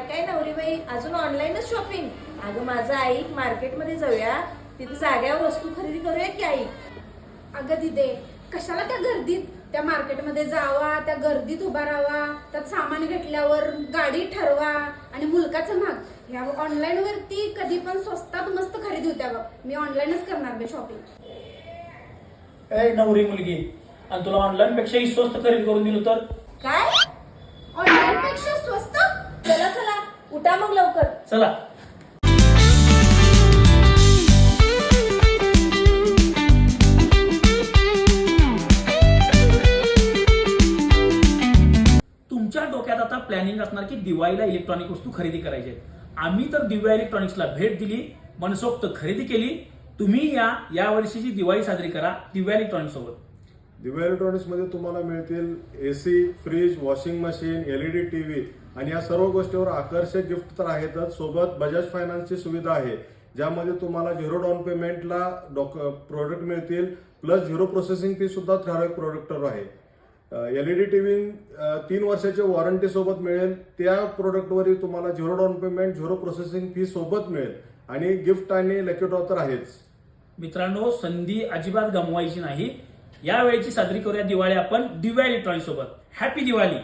काय नवरीबाई अजून ऑनलाईनच शॉपिंग अगं माझं आई मार्केटमध्ये जाऊया. तिथे जाग्यावर वस्तू खरेदी करूया की आई? अगं दिदे कशाला त्या गर्दीत? त्या मार्केटमध्ये जावा त्या गर्दीत उभा राहावा त्यात सामान घेतल्यावर गाडी ठरवा आणि मुलकाचं महाग ह्या ऑनलाईन वरती कधी पण स्वस्तात मस्त खरेदी होत्या बघ. मी ऑनलाईनच करणार बे शॉपिंग ए नवरी मुलगी आणि तुला ऑनलाईन पेक्षाही स्वस्त खरेदी करून दिलं तर? काय ऑनलाईन पेक्षा स्वस्त चला चला उठा मग लवकर. चला. तुमच्या डोक्यात आता प्लॅनिंग असणार की दिवाळीला इलेक्ट्रॉनिक वस्तू खरेदी करायची आम्ही तर दिव्या इलेक्ट्रॉनिक्सला भेट दिली मनसोक्त खरेदी केली. तुम्ही या या वर्षीची दिवाळी साजरी करा दिव्या इलेक्ट्रॉनिक्स सोबत. दिव्या इलेक्ट्रॉनिक्समध्ये तुम्हाला मिळतील A C fridge washing machine L E D T V आणि या सर्व गोष्टीवर आकर्षक गिफ्ट तर आहेतच. सोबत बजाज फायनान्सची सुविधा आहे ज्यामध्ये तुम्हाला झिरो डाऊन पेमेंटला डॉक प्रोडक्ट मिळतील प्लस झिरो प्रोसेसिंग फी सुद्धा ठराविक प्रोडक्टवर आहे. L E D T V तीन वर्षाच्या वॉरंटीसोबत मिळेल. त्या प्रोडक्टवरही तुम्हाला zero down payment zero processing fee सोबत मिळेल. आणि गिफ्ट आणि लकी ड्रॉ तर आहेच. मित्रांनो संधी अजिबात गमवायची नाही. यावेळीची साजरी करूया दिवाळी आपण दिव्या इलेक्ट्रॉनिक सोबत हॅपी दिवाळी.